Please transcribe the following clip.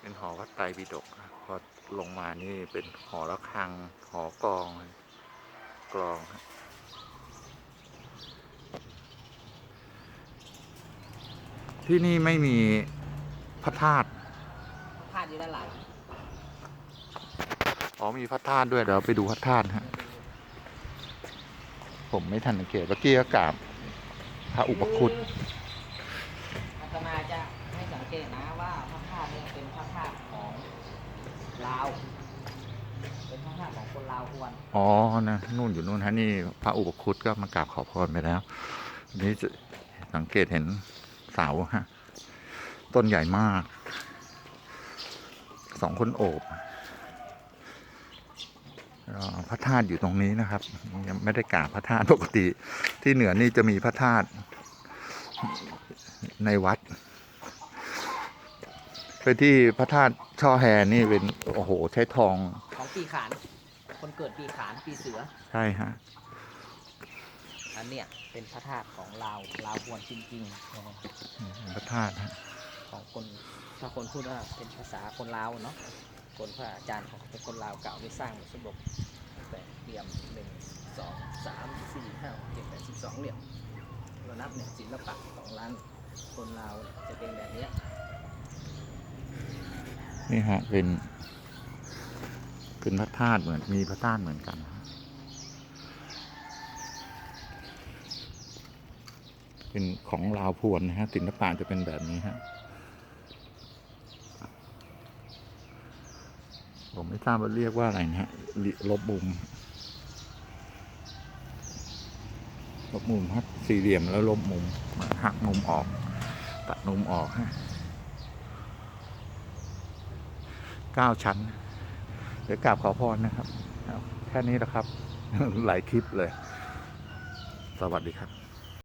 เป็นหอวัดไตรปิฎกครับพอลงมานี่เป็นหอระฆัง หอกลองกลองครับที่นี่ไม่มีพระธาตุพาดอยู่ด้านหลังอ๋อมีพระธาตุด้วยเดี๋ยวไปดูพระธาตุฮะผมไม่ทันสังเกตเมื่อกี้ก็กราบพระอุปคุต อาตมาจะให้สังเกตนะว่าพระธาตุเนี่ยเป็นพระธาตุของลาว เป็นพระธาตุของคน ลาวควนอ๋อนะนู่นอยู่นู่นฮะนี่พระอุปคุตก็มากราบขอพรไปแล้วอันนี้จะสังเกตเห็นเสาฮะต้นใหญ่มาก สองคนโอบแล้วพระธาตุอยู่ตรงนี้นะครับ ยังไม่ได้กราบพระธาตุปกติ ที่เหนือนี่จะมีพระธาตุในวัดไปที่พระธาตุช่อแฮนี่เป็นโอ้โห ใช้ทองของปีขาน คนเกิดปีขานปีเสือ ใช่ฮะ อันเนี้ยเป็นพระธาตุของลาวลาวควนจริงๆนะฮะพระธาตุฮะของคนถ้าคนพูดว่าเป็นภาษาคนลาวเนาะ คนพระอาจารย์ของเป็นคนลาวเก่าได้สร้างสมบแต่เหลี่ยมหนึ่งสองสามสี่ห้าหกเจ็ดแปดสิบสองเหลี่ยมเรานับเนี่ยศิลปะของร้านคนลาวจะเป็นแบบเนี้ย นี่ฮะเป็น เป็นพระธาตุเหมือนมีพระธาตุเหมือนกัน เป็นของลาวพวนนะฮะศิลปะจะเป็นแบบนี้ฮะผมไม่ทราบว่าเรียกว่าอะไรนะฮะลิลบมุมลบมุมครับสี่เหลี่ยมแล้วลบมุมหักมุมออก ตัดมุมออกฮะเก้าชั้น เดี๋ยวกราบขอพรนะครับ แค่นี้แหละครับ หลายคลิปเลย สวัสดีครับ